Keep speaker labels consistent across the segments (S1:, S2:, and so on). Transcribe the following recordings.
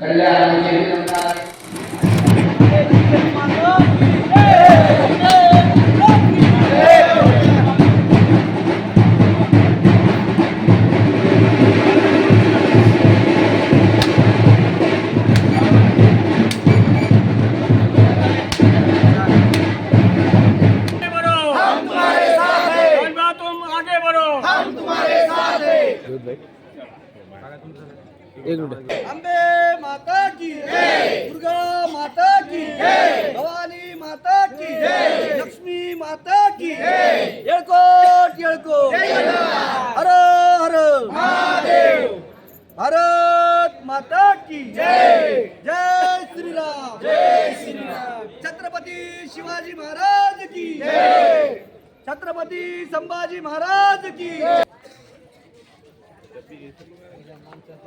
S1: कल्याण
S2: अंबे माता की दुर्गा माता की भवानी माता की लक्ष्मी माता की येळकोट येळकोट। हर हर। भारत माता की जय। जय श्रीराम। जय श्रीराम। छत्रपती शिवाजी महाराज की जय। छत्रपती संभाजी महाराज की
S3: బాబు.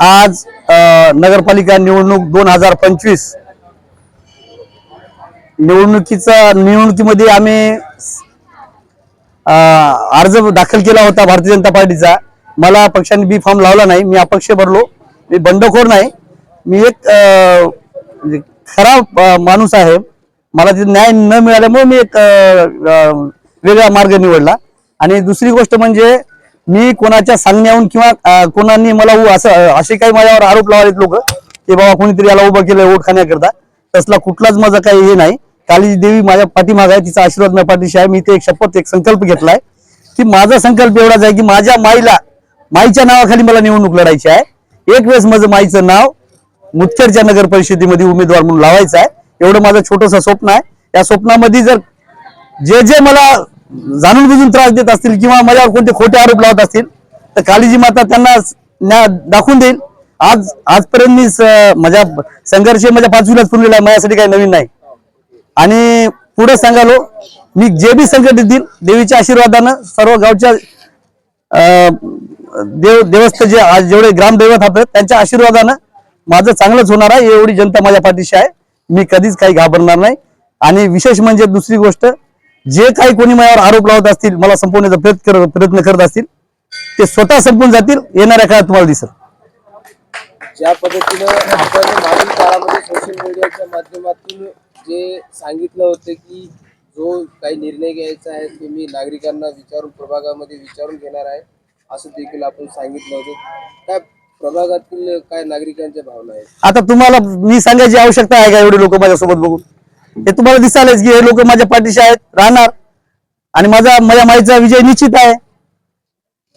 S2: आज नगरपालिका निवडणूक दोन हजार पंचवीस. निवडणुकीचा निवडणुकीमध्ये आम्ही अर्ज दाखल केला होता भारतीय जनता पार्टीचा. मला पक्षाने बी फॉर्म लावला नाही मी अपक्ष भरलो. मी बंडखोर नाही. मी एक म्हणजे खरा माणूस आहे. मला तिथे न्याय न मिळाल्यामुळे मी एक वेगळा मार्ग निवडला. आणि दुसरी गोष्ट म्हणजे मी कोणाच्या सांगण्याहून किंवा कोणानी मला असं असे काही माझ्यावर आरोप लावलेत लोक की बाबा कोणीतरी याला उभं केलं वोट खाण्याकरता तसला कुठलाच माझा काही हे नाही. काली देवी माझ्या पाठीमाग आहे तिचा आशीर्वाद माझ्या पाठीशी आहे. मी ते एक शपथ एक संकल्प घेतलाय की माझा संकल्प एवढाच आहे की माझ्या माईला माईच्या नावाखाली मला निवडणूक लढायची आहे. एक वेळेस माझं माईचं नाव मुदखेडच्या नगर परिषदेमध्ये उमेदवार म्हणून लावायचं आहे. एवढं माझं छोटंसं स्वप्न आहे. या स्वप्नामध्ये जर जे जे मला जाणून बुजून त्रास देत असतील किंवा माझ्यावर कोणते खोटे आरोप लावत असतील तर कालीजी माता त्यांना न्याय दाखवून देईल. आज आजपर्यंत मी स- माझ्या संघर्ष माझ्या पाचवीलाच पुरलेला आहे माझ्यासाठी काही नवीन नाही. आणि पुढे सांगालो मी जे बी संकट देतील देवीच्या आशीर्वादानं सर्व गावच्या देव देवस्थ जे आज जेवढे ग्रामदैवत आहेत त्यांच्या आशीर्वादानं माझं चांगलंच होणार आहे एवढी जनता माझ्या पाठीशी आहे. मी कधीच काही घाबरणार नाही. आणि विशेष म्हणजे दुसरी गोष्ट जे काही कोणी माझ्यावर आरोप लावत असतील मला संपवण्याचा प्रयत्न कर- प्रयत्न करत असतील ते स्वतः संपून जातील येणाऱ्या काळात तुम्हाला दिसेल.
S4: ज्या पद्धतीनं आपण मागील काळामध्ये सोशल मीडियाच्या माध्यमातून जे सांगितलं होतं की जो काही निर्णय घ्यायचा आहे ते मी नागरिकांना विचारून प्रभागामध्ये विचारून घेणार आहे असं देखील आपण सांगितलं होतं. त्या प्रभागातील काय नागरिकांच्या भावना आहेत?
S2: आता तुम्हाला मी सांगायची आवश्यकता आहे का एवढे लोक माझ्यासोबत बघून? हे तुम्हाला दिसायलाच की हे लोक माझ्या पाठीशी आहेत राहणार. आणि माझा माझ्या माईचा विजय निश्चित आहे.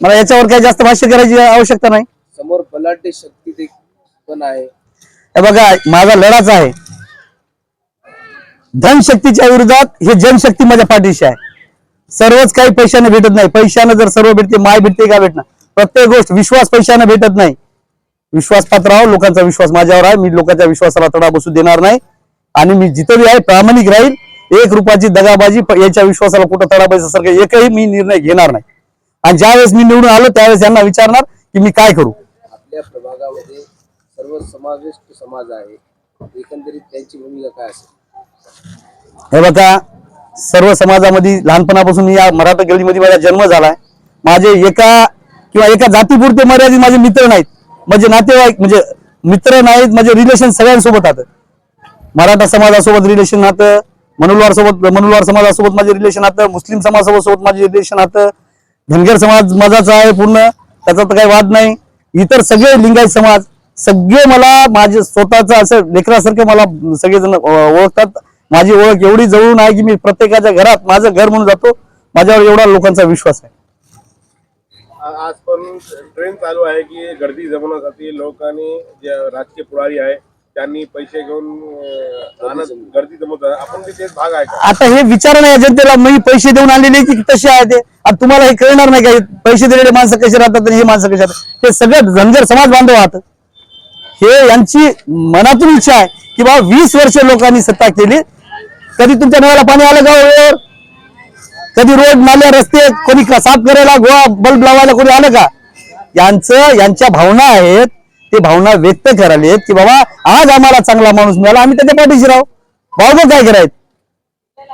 S2: मला याच्यावर काही जास्त भाष्य करायची आवश्यकता नाही.
S4: समोर बलाढ्य शक्ती ते पण आहे.
S2: हे बघा माझा लढाच आहे. धनशक्तीच्या विरोधात हे जनशक्ती माझ्या पाठीशी आहे. सर्वच काही पैशाने भेटत नाही. पैशाने जर सर्व भेटते माय भेटते का भेटणार? प्रत्येक गोष्ट विश्वास पैशाने भेटत नाही. विश्वास पात्र आहो लोकांचा विश्वास माझ्यावर आहे. मी लोकांच्या विश्वासाला तडा बसू देणार नाही. आणि मी जिथं बी आहे प्रामाणिक राहील. एक रुपयाची दगाबाजी याच्या विश्वासाला कुठं तडा बसायसारखं एकही मी निर्णय घेणार नाही. आणि ज्यावेळेस मी निवडून आलो त्यावेळेस यांना विचारणार की मी काय करू.
S4: आपल्या प्रभागामध्ये सर्व समाविष्ट समाज आहे. एकंदरीत त्यांची भूमिका काय असेल?
S2: हे बघा सर्व समाजामध्ये लहानपणापासून या मराठा गल्लीमध्ये माझा जन्म झालाय माझे एका किंवा एका जातीपुरते मर्यादित माझे मित्र नाहीत. म्हणजे नातेवाईक म्हणजे मित्र नाहीत म्हणजे रिलेशन सगळ्यांसोबत राहतं मराठा समाजासोबत रिलेशन नातं मनुलवार सोबत मनुलवार समाजासोबत माझे रिलेशन आतं मुस्लिम समाजासोबत सोबत माझे रिलेशन आतं धनगर समाज माझाचा आहे पूर्ण त्याचा तर काही वाद नाही. इतर सगळे लिंगायत समाज सगळे मला माझे स्वतःचं असं लेकरासारखे मला सगळेजण ओळखतात. माझी ओळख एवढी जवळून आहे की मी प्रत्येकाच्या घरात माझं घर म्हणून जातो. माझ्यावर एवढा लोकांचा विश्वास आहे.
S3: आज पण ट्रेन चालू आहे की गर्दी जमवण्यासाठी लोकांनी जे राजकीय पुढारी आहे त्यांनी पैसे घेऊन आणत गर्दी जमवतात. आपण बी तेच भाग आहे का
S2: आता हे विचार नाही जनतेला मी पैसे देऊन आणलेले की कसे आहे ते? आता तुम्हाला हे कळणार नाही का हे पैसे दिलेले माणसं कसे राहतात आणि हे माणसं कसे राहतात? हे सगळं धनगर समाज बांधव आहात. हे यांची मनातून इच्छा आहे की बाबा वीस वर्ष लोकांनी सत्ता केली कधी तुमच्या नळाला पाणी आलं का कधी रोड नाल्या रस्ते कोणी साफ करायला गोवा बल्ब लावायला कोणी आलं का? यांचं यांच्या भावना आहेत ते भावना व्यक्त करायला की बाबा आज आम्हाला चांगला माणूस मिळाला आम्ही त्याच्या पाठीशी राहू. भाऊ काय करायचं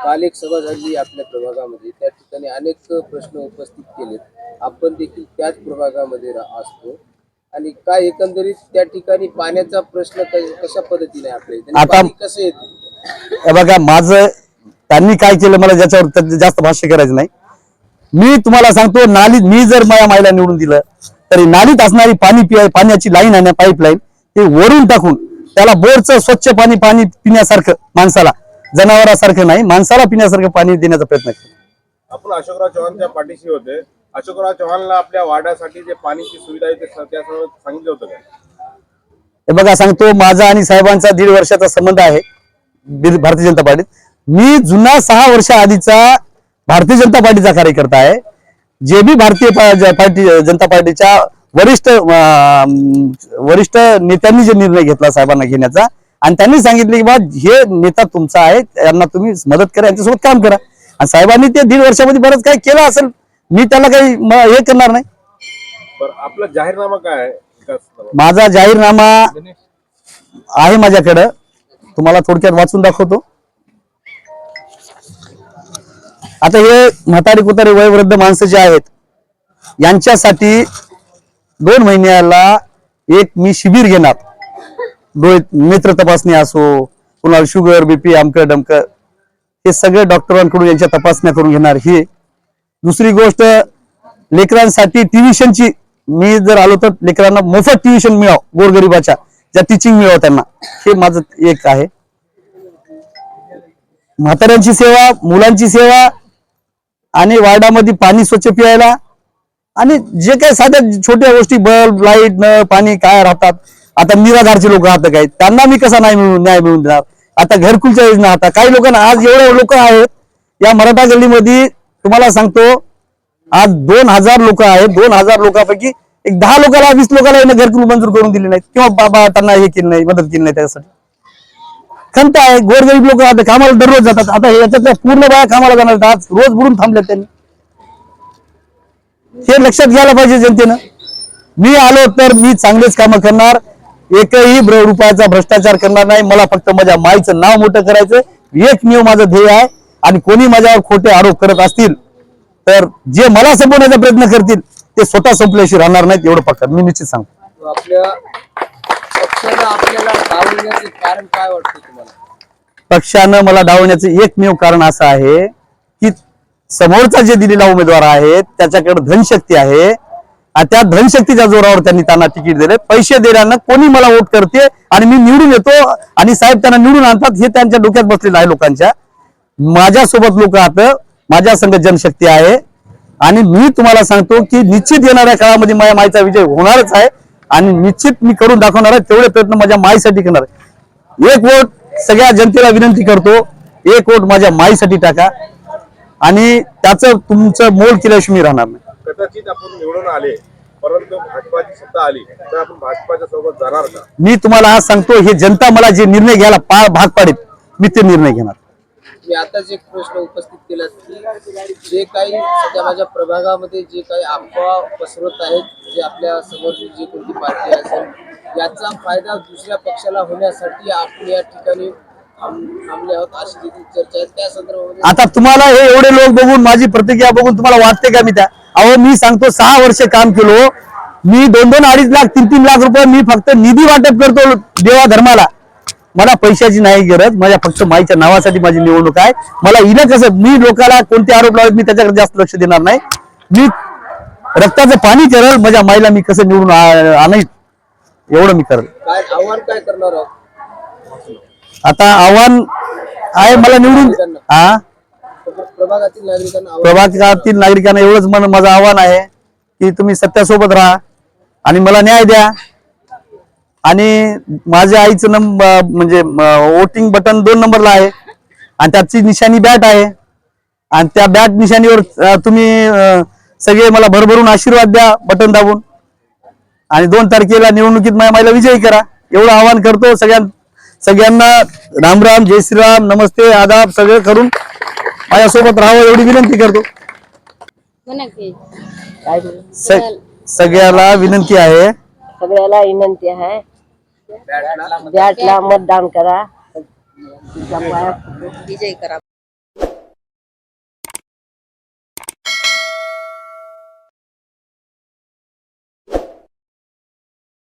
S4: काल एक सभा झाली आपल्या प्रभागामध्ये त्या ठिकाणी अनेक प्रश्न उपस्थित केलेत. आपण देखील त्याच प्रभागामध्ये असतो. आणि काय एकंदरीत त्या ठिकाणी पाण्याचा प्रश्न क- कशा पद्धतीने आपल्या कसं येतं?
S2: बघा माझं त्यांनी काय केलं मला ज्याच्यावर जास्त भाष्य करायचं नाही. मी तुम्हाला सांगतो नालीत मी जर माझ्या माईला निवडून दिलं तरी नालीत असणारी पाणी पिय पाण्याची लाईन आहे पाईपलाईन ते वरून टाकून त्याला बोरचं स्वच्छ पाणी पाणी पिण्यासारखं माणसाला जनावरासारखं नाही माणसाला पिण्यासारखं पाणी देण्याचा प्रयत्न केला.
S3: आपण अशोकराव चव्हाणच्या पाठीशी होते. अशोकराव चव्हाणला आपल्या वाड्यासाठी जे पाणीची सुविधा आहे ते सांगितलं होतं
S2: हे बघा सांगतो माझा आणि साहेबांचा दीड वर्षाचा संबंध आहे भारतीय जनता पार्टीत. मी जुना सहा वर्ष आधीचा भारतीय जनता पार्टीचा कार्यकर्ता आहे. जे बी भारतीय पार्टी जनता पार्टीच्या वरिष्ठ वरिष्ठ नेत्यांनी जे निर्णय घेतला साहेबांना घेण्याचा आणि त्यांनी सांगितले की बा हे नेता तुमचा आहे यांना तुम्ही मदत करा यांच्यासोबत काम करा. आणि साहेबांनी ते दीड वर्षामध्ये बरंच काही केलं असेल मी त्याला काही हे करणार नाही.
S3: आपला जाहीरनामा काय
S2: माझा जाहीरनामा आहे माझ्याकडं. तुम्हाला थोडक्यात वाचून दाखवतो. आता हे म्हातारी कुतारी वयवृद्ध माणसं जे आहेत यांच्यासाठी दोन महिन्याला एक मी शिबिर घेणार. डोळे नेत्र तपासणी असो कुणाला शुगर बीपी आमकं डमकं हे सगळे डॉक्टरांकडून यांच्या तपासण्या करून घेणार. हे दुसरी गोष्ट लेकरांसाठी ट्युशनची मी जर आलो तर लेकरांना मोफत ट्युशन मिळाव गोरगरिबाच्या ज्या टीचिंग मिळाव त्यांना. हे माझं एक आहे. म्हाताऱ्यांची सेवा मुलांची सेवा आणि वार्डामध्ये पाणी स्वच्छ प्यायला. आणि जे काही साध्या छोट्या गोष्टी बल्ब लाइट न पाणी काय राहतात. आता निराधारचे लोक राहतात काय त्यांना मी कसा नाही मिळून न्याय मिळून देणार? आता घरकुलच्या योजना आता. काही लोकांना आज एवढे लोक आहेत या मराठा गल्लीमध्ये तुम्हाला सांगतो आज दोन हजार लोक आहेत. दोन हजार लोकांपैकी एक दहा लोकांना वीस लोकांना घरकुल मंजूर करून दिले नाहीत. किंवा बाबा त्यांना हे केलं नाही मदत केली नाही त्यासाठी. खंत आहे गोरगरीब लोक आता कामाला दररोज जातात. आता याच्यातल्या पूर्ण बाया कामाला जाणार आज रोज बुडून थांबले त्यांनी. हे लक्षात घ्यायला पाहिजे जनतेनं. मी आलो तर मी चांगलेच कामं करणार. एकही रुपयाचा भ्रष्टाचार करणार नाही. मला फक्त माझ्या माईचं नाव मोठं करायचं एकमेव माझं ध्येय आहे. आणि कोणी माझ्यावर खोटे आरोप करत असतील तर जे मला संपवण्याचा प्रयत्न करतील ते स्वतः संपल्याशी राहणार नाहीत एवढं पक्का. मी निश्चित सांगतो.
S4: आपल्या पक्षानं आपल्याला कारण काय वाटतं तुम्हाला?
S2: पक्षानं मला डावण्याचं एकमेव कारण असं आहे की समोरचा जे दिलेला उमेदवार आहे त्याच्याकडे धनशक्ती आहे. आणि त्या धनशक्तीच्या जोरावर त्यांनी त्यांना तिकीट दिले पैसे देण्यानं कोणी मला वोट करते आणि मी निवडून येतो आणि साहेब त्यांना निवडून आणतात हे त्यांच्या डोक्यात बसलेलं आहे लोकांच्या. माझ्यासोबत लोक आता माझ्या संघ जनशक्ती आहे. आणि मी तुम्हाला सांगतो की निश्चित येणाऱ्या काळामध्ये माझ्या माईचा विजय होणारच आहे. आणि निश्चित मी करून दाखवणार आहे तेवढे प्रयत्न माझ्या माईसाठी करणार आहे. एक वोट सगळ्या जनतेला विनंती करतो एक वोट माझ्या माईसाठी टाका. आणि त्याचं तुमचं मोल केल्याशिवाय मी राहणार नाही.
S3: कदाचित आपण निवडून आले परंतु भाजपाची सत्ता आली तर आपण भाजपाच्या सोबत जाणार का?
S2: मी तुम्हाला आज सांगतो हे जनता मला जे निर्णय घ्यायला पा भाग पाडेल मी ते निर्णय घेणार.
S4: मी आताच एक प्रश्न उपस्थित केला की जे काही सध्या माझ्या प्रभागामध्ये जे काही अफवा पसरवत आहेत जे आपल्या समोरची जी कोणती पार्टी असेल याचा फायदा दुसऱ्या पक्षाला होण्यासाठी आपण या ठिकाणी
S2: आता तुम्हाला हे एवढे लोक बघून माझी प्रतिक्रिया बघून तुम्हाला वाटते का मी त्या? अहो मी सांगतो सहा वर्ष काम केलो. मी दोन दोन अडीच लाख तीन तीन लाख रुपये मी फक्त निधी वाटप करतो देवा धर्माला. मला पैशाची नाही गरज माझ्या फक्त माईच्या नावासाठी माझी निवडणूक आहे. मला इलं कसं मी लोकांना कोणते आरोप लावत मी त्याच्याकडे जास्त लक्ष देणार नाही. मी रक्ताचं पाणी करेल माझ्या माईला मी कसं निवडून आ- आणीन? एवढं मी करेल.
S4: काय आव्हान काय करणार आहोत?
S2: आता आव्हान आहे मला निवडून हा
S4: प्रभागातील नागरिकांना आव्हान
S2: प्रभागातील नागरिकांना एवढंच माझं आव्हान आहे की तुम्ही सत्यासोबत राहा आणि मला न्याय द्या. आणि माझ्या आईचं नंबर म्हणजे वोटिंग बटन दोन नंबरला आहे. आणि त्याची निशाणी बॅट आहे. आणि त्या बॅट निशाणीवर तुम्ही सगळे मला भरभरून आशीर्वाद द्या बटन दाबून. आणि दोन तारखेला निवडणुकीत माझ्या माईला विजयी करा. एवढं आवाहन करतो सगळ्यां सगळ्यांना. राम राम जय श्रीराम नमस्ते आदाब सगळं करून माझ्यासोबत राहावं एवढी विनंती करतो. सगळ्याला विनंती आहे.
S5: सगळ्याला विनंती आहे. बॅटला मतदान करा. विजय करा.